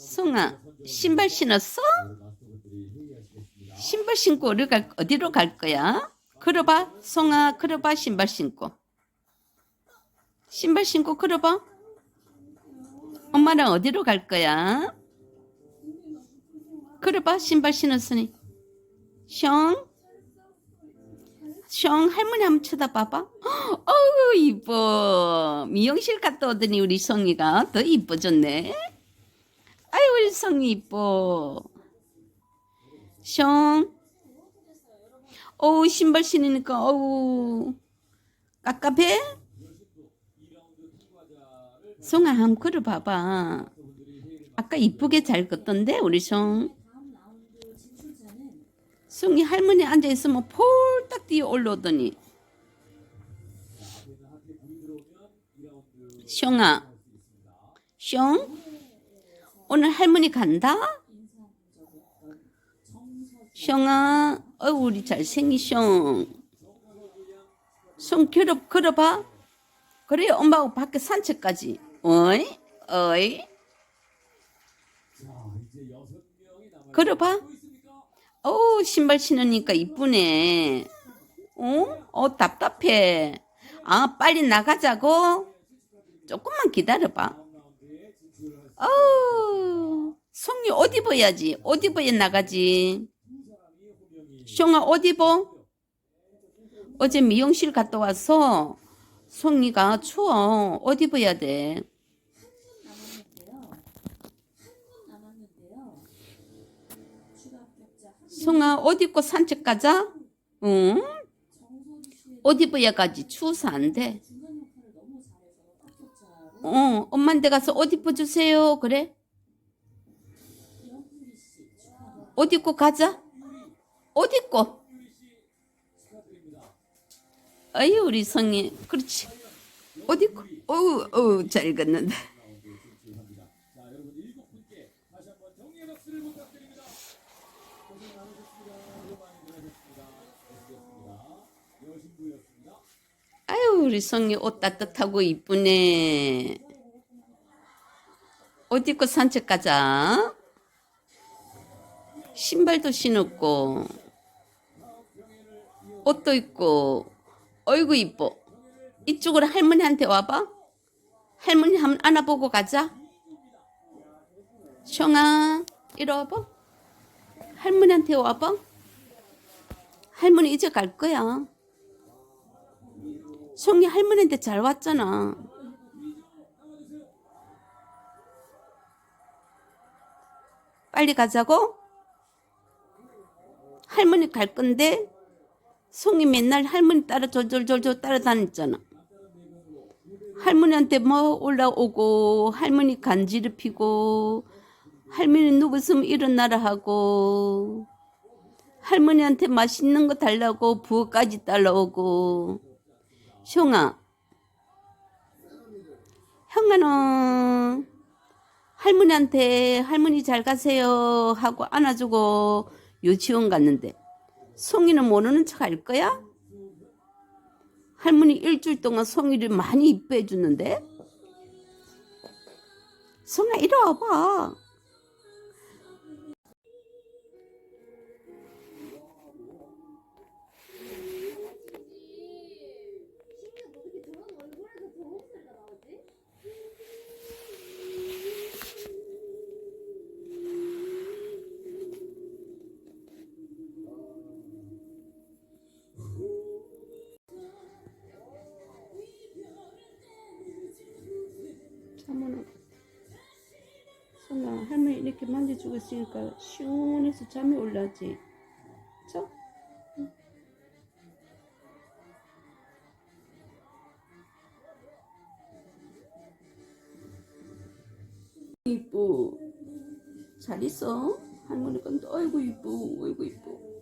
송아, 신발 신었어? 신발 신고 어디 갈, 어디로 갈 거야? 걸어봐. 송아, 걸어봐. 신발 신고. 신발 신고 걸어봐. 엄마랑 어디로 갈 거야? 걸어봐. 신발 신었으니. 숑. 숑 할머니 한번 쳐다봐봐. 어우 이뻐. 미용실 갔다 오더니 우리 성이가 더 이뻐졌네. 아이 우리 성이 이뻐. 숑. 어우 신발 신으니까 어우 깝깝해? 송아 한번 걸어봐봐. 아까 이쁘게 잘 걷던데 우리 송. 송이 할머니 앉아 있으면 폴딱 뛰어 올라오더니. 숑아, 숑, 오늘 할머니 간다? 숑아, 어 우리 잘생긴 숑. 손 걸어, 걸어봐. 그래, 엄마하고 밖에 산책까지. 어이? 어이? 걸어봐. 어우, 신발 신으니까 이쁘네. 어? 어, 답답해. 아, 빨리 나가자고? 조금만 기다려봐. 어우, 송이 옷 입어야지. 옷 입어야 나가지. 숑아, 옷 입어? 어제 미용실 갔다 와서 송이가 추워. 옷 입어야 돼. 송아, 옷 입고 산책 가자? 응? 옷 입어야 가지. 추워서 안 돼. 어, 엄마한테 가서 옷 입어주세요. 그래? 옷 입고 가자. 옷 입고. 아유, 우리 성이. 그렇지. 옷 입고. 어우, 어우, 잘 걷는다. 아유, 우리 성이 옷 따뜻하고 이쁘네. 옷 입고 산책 가자. 신발도 신었고, 옷도 입고, 어이구 이뻐. 이쪽으로 할머니한테 와봐. 할머니 한번 안아보고 가자. 숑아, 이리 와봐. 할머니한테 와봐. 할머니 이제 갈 거야. 송이 할머니한테 잘 왔잖아. 빨리 가자고? 할머니 갈 건데 송이 맨날 할머니 따라 졸졸졸졸 따라다녔잖아. 할머니한테 뭐 올라오고 할머니 간지럽히고 할머니 누구있으면 일어나라 하고 할머니한테 맛있는 거 달라고 부엌까지 따라오고 형아 형아는 할머니한테 할머니 잘 가세요 하고 안아주고 유치원 갔는데 송이는 모르는 척 할 거야? 할머니 일주일 동안 송이를 많이 이뻐해 주는데 송아 이리 와봐 송아 할머니 이렇게 만져주고 있으니까 시원해서 잠이 올라지. 자 이뻐. 잘 있어? 할머니 건도 아이고 이뻐 아이고 이뻐